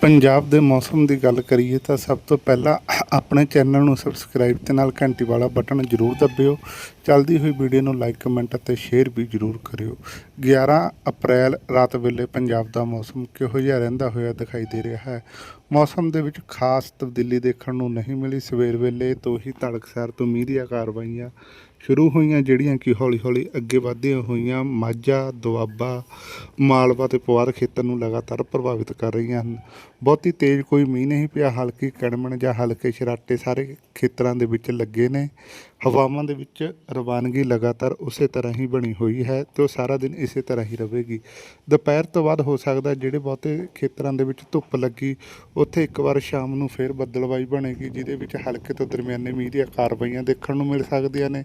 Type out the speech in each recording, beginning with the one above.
ਪੰਜਾਬ ਦੇ ਮੌਸਮ ਦੀ ਗੱਲ ਕਰੀਏ ਤਾਂ ਸਭ ਤੋਂ ਪਹਿਲਾਂ ਆਪਣੇ ਚੈਨਲ ਨੂੰ ਸਬਸਕ੍ਰਾਈਬ ਤੇ ਨਾਲ ਘੰਟੀ ਵਾਲਾ ਬਟਨ ਜ਼ਰੂਰ ਦਬਿਓ। ਚੱਲਦੀ ਹੋਈ ਵੀਡੀਓ ਨੂੰ ਲਾਈਕ ਕਮੈਂਟ ਅਤੇ ਸ਼ੇਅਰ ਵੀ ਜ਼ਰੂਰ ਕਰਿਓ। 11 ਅਪ੍ਰੈਲ ਰਾਤ ਵੇਲੇ ਪੰਜਾਬ ਦਾ ਮੌਸਮ ਕਿਹੋ ਜਿਹਾ ਰਹਿੰਦਾ ਹੋਇਆ ਦਿਖਾਈ ਦੇ ਰਿਹਾ ਹੈ? ਮੌਸਮ ਦੇ ਵਿੱਚ ਖਾਸ ਤਬਦੀਲੀ ਦੇਖਣ ਨੂੰ ਨਹੀਂ ਮਿਲੀ। ਸਵੇਰ ਵੇਲੇ ਤੋਂ ਹੀ ਤੜਕਸਾਰ ਤੋਂ ਮੀਂਹ ਦੀਆਂ ਕਾਰਵਾਈਆਂ ਸ਼ੁਰੂ ਹੋਈਆਂ ਜਿਹੜੀਆਂ ਕਿ ਹੌਲੀ ਹੌਲੀ ਅੱਗੇ ਵਧਦੀਆਂ ਹੋਈਆਂ, ਮਾਝਾ, ਦੁਆਬਾ, ਮਾਲਵਾ ਤੇ ਪੁਆਧ ਖੇਤਰ ਨੂੰ ਲਗਾਤਾਰ ਪ੍ਰਭਾਵਿਤ ਕਰ ਰਹੀਆਂ ਹਨ। ਬਹੁਤੀ ਤੇਜ਼ ਕੋਈ ਮੀਂਹ ਨਹੀਂ ਪਿਆ, ਹਲਕੀ ਕੜਮਣ ਜਾਂ ਹਲਕੇ ਸ਼ਰਾਟੇ ਸਾਰੇ ਖੇਤਰਾਂ ਦੇ ਵਿੱਚ ਲੱਗੇ ਨੇ। ਹਵਾਵਾਂ ਦੇ ਵਿੱਚ ਰਵਾਨਗੀ ਲਗਾਤਾਰ ਉਸੇ ਤਰ੍ਹਾਂ ਹੀ ਬਣੀ ਹੋਈ ਹੈ ਤੇ ਉਹ ਸਾਰਾ ਦਿਨ ਇਸੇ ਤਰ੍ਹਾਂ ਹੀ ਰਹੇਗੀ। ਦੁਪਹਿਰ ਤੋਂ ਬਾਅਦ ਹੋ ਸਕਦਾ ਜਿਹੜੇ ਬਹੁਤੇ ਖੇਤਰਾਂ ਦੇ ਵਿੱਚ ਧੁੱਪ ਲੱਗੀ, ਉੱਥੇ ਇੱਕ ਵਾਰ ਸ਼ਾਮ ਨੂੰ ਫੇਰ ਬੱਦਲਵਾਈ ਬਣੇਗੀ, ਜਿਹਦੇ ਵਿੱਚ ਹਲਕੇ ਤੋਂ ਦਰਮਿਆਨੇ ਮੀਂਹ ਦੀਆਂ ਕਾਰਵਾਈਆਂ ਦੇਖਣ ਨੂੰ ਮਿਲ ਸਕਦੀਆਂ ਨੇ।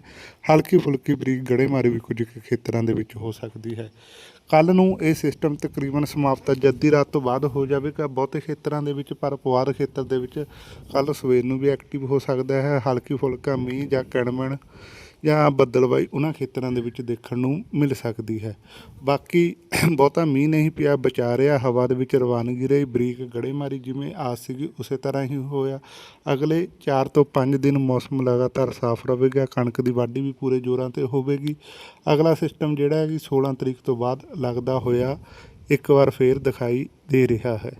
ਹਲਕੀ ਫੁਲਕੀ ਬਰੀਕ ਗੜੇਮਾਰੀ ਵੀ ਕੁਝ ਕੁ ਖੇਤਰਾਂ ਦੇ ਵਿੱਚ ਹੋ ਸਕਦੀ ਹੈ। ਕੱਲ ਨੂੰ ਇਹ ਸਿਸਟਮ ਤਕਰੀਬਨ ਸਮਾਪਤ ਜੱਦੀ ਰਾਤ ਤੋਂ ਬਾਅਦ ਹੋ ਜਾਵੇਗਾ ਬਹੁਤੇ ਖੇਤਰਾਂ ਦੇ ਵਿੱਚ, ਪਰ ਪੁਆਧ ਖੇਤਰ ਦੇ ਵਿੱਚ ਕੱਲ ਸਵੇਰ ਨੂੰ ਵੀ ਐਕਟਿਵ ਹੋ ਸਕਦਾ ਹੈ। ਹਲਕੀ ਫੁਲਕਾ ਮੀਂਹ ਜਾਂ ਕਣਮਣ ਜਾਂ ਬੱਦਲਬਾਈ ਉਹਨਾਂ ਖੇਤਰਾਂ ਦੇ ਵਿੱਚ ਦੇਖਣ ਨੂੰ ਮਿਲ ਸਕਦੀ ਹੈ। ਬਾਕੀ ਬਹੁਤਾ ਮੀਂਹ ਨਹੀਂ ਪਿਆ, ਬਚਾ ਰਿਹਾ। ਹਵਾ ਦੇ ਵਿੱਚ ਰਵਾਨਗੀ ਰਹੀ, ਬਰੀਕ ਗੜੇਮਾਰੀ ਜਿਵੇਂ ਆਸ ਸੀਗੀ ਉਸੇ ਤਰ੍ਹਾਂ ਹੀ ਹੋਇਆ। ਅਗਲੇ 4 ਤੋਂ 5 ਦਿਨ ਮੌਸਮ ਲਗਾਤਾਰ ਸਾਫ਼ ਰਹੇਗਾ, ਕਣਕ ਦੀ ਵਾਢੀ ਵੀ ਪੂਰੇ ਜ਼ੋਰਾਂ ਤੇ ਹੋਵੇਗੀ। ਅਗਲਾ ਸਿਸਟਮ ਜਿਹੜਾ ਹੈ ਕਿ 16 ਤਰੀਕ ਤੋਂ ਬਾਅਦ ਲੱਗਦਾ ਹੋਇਆ ਇੱਕ ਵਾਰ ਫੇਰ ਦਿਖਾਈ ਦੇ ਰਿਹਾ ਹੈ।